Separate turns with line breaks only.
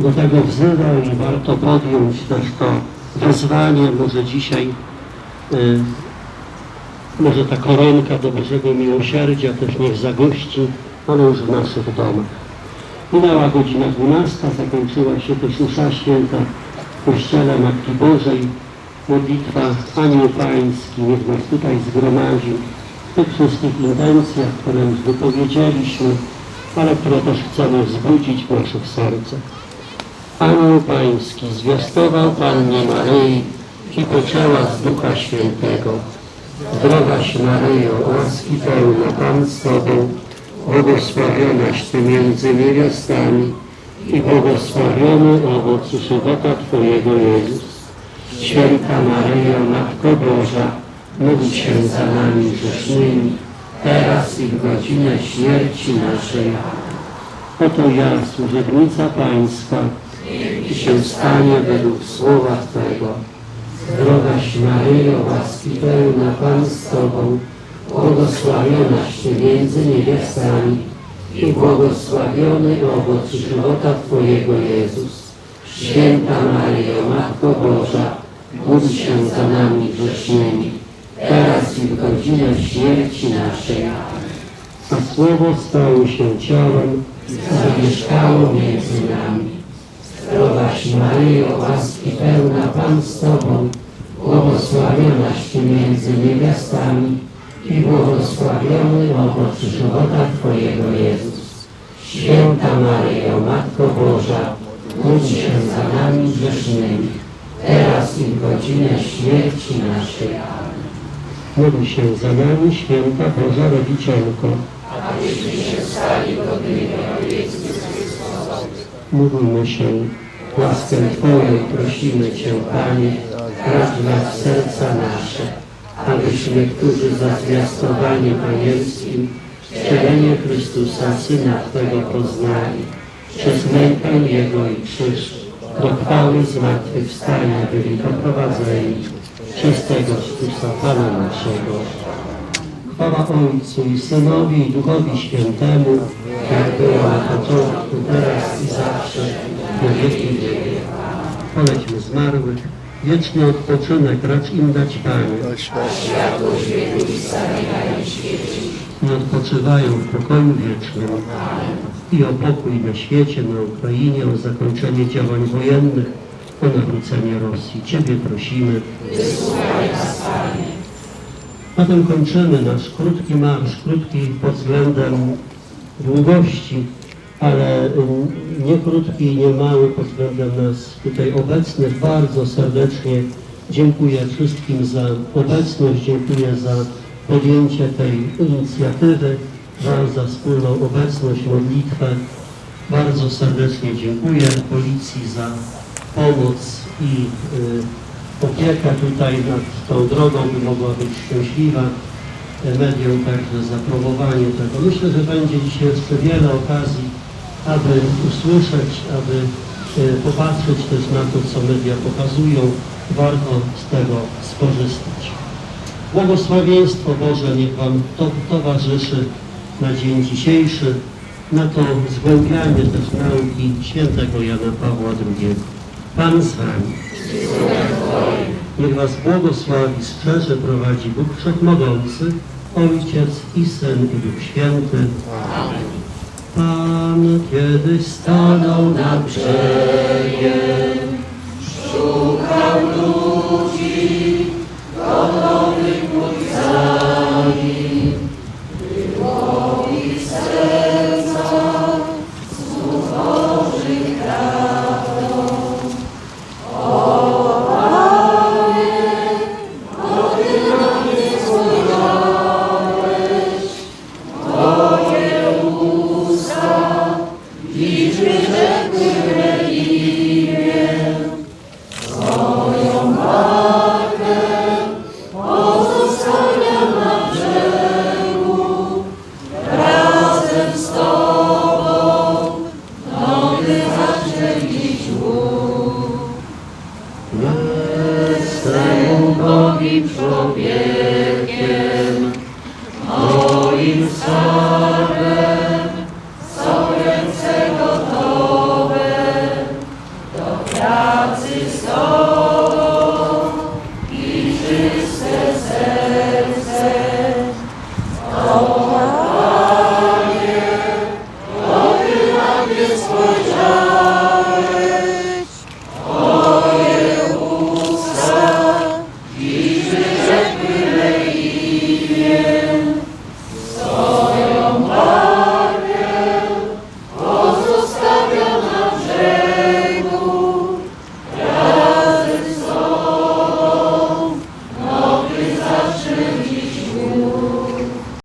do tego wzywa i warto podjąć też to wezwanie. Może dzisiaj, y, może ta koronka do Bożego Miłosierdzia też niech zagości, ale już w naszych domach. Minęła godzina 12, zakończyła się też msza święta w Kościele Matki Bożej. Modlitwa Anioł Pański niech nas tutaj zgromadził w tych wszystkich intencjach, które już wypowiedzieliśmy, ale które też chcemy wzbudzić w naszych sercach. Anioł Pański zwiastował Pannie Maryi i poczęła z Ducha Świętego. Zdrowaś Maryjo, łaski pełna, Pan z Tobą, błogosławionaś Ty między niewiastami i błogosławiony owoc żywota Twojego Jezus. Święta Maryjo, Matko Boża, módl się za nami grzesznymi, teraz i w godzinę śmierci naszej. Oto ja, służebnica Pańska, i się stanie według słowa Twego. Zdrowaś Maryjo, łaski pełna, Pan z Tobą, błogosławionaś Ty między niewiastami i błogosławiony owoc żywota Twojego Jezus. Święta Maryjo, Matko Boża, módl się za nami grzesznymi, teraz i w godzinę śmierci naszej. A Słowo stało się ciałem, zamieszkało między nami. Zdrowaś Maryjo, łaski pełna, Pan z Tobą, błogosławionaś Ty między niewiastami i błogosławiony owoc żywota Twojego Jezus. Święta Maryjo, Matko Boża, módl się za nami grzesznymi, teraz i w godzinę śmierci naszej. Módl się za nami, Święta Boża Rodzicielko. Módlmy się, łaskę Twoją prosimy Cię, Panie, nas serca nasze, abyśmy, którzy za zwiastowanie Panielskim wcielenie Chrystusa, Syna Twego poznali, przez mękę Jego i krzyż, do chwały zmartwychwstania byli doprowadzeni przez tego Chrystusa Pana naszego. Chwała Ojcu i Synowi i Duchowi Świętemu, jak była na początku, teraz i zawsze, na wieki wieków. Polećmy zmarłych, wieczny odpoczynek racz im dać Panie. I odpoczywają w pokoju wiecznym. I o pokój na świecie, na Ukrainie, o zakończenie działań wojennych, o nawrócenie Rosji. Ciebie prosimy. Na tym kończymy nasz krótki marsz, krótki pod względem długości, ale nie krótki i nie mały względem nas tutaj obecnych. Bardzo serdecznie dziękuję wszystkim za obecność, dziękuję za podjęcie tej inicjatywy, za, wspólną obecność, modlitwę. Bardzo serdecznie dziękuję Policji za pomoc i y, opiekę tutaj nad tą drogą, by mogła być szczęśliwa. Mediom także za promowanie tego. Myślę, że będzie dzisiaj jeszcze wiele okazji, aby usłyszeć, aby e, popatrzeć też na to, co media pokazują. Warto z tego skorzystać. Błogosławieństwo Boże niech Wam to towarzyszy na dzień dzisiejszy, na to zgłębianie też nauki świętego Jana Pawła II. Pan z Wami. Niech Was błogosławi, strzeże, prowadzi Bóg Wszechmogący, Ojciec i Syn i Duch Święty. Pan kiedyś stanął na brzegiem, szukał moim człowieku.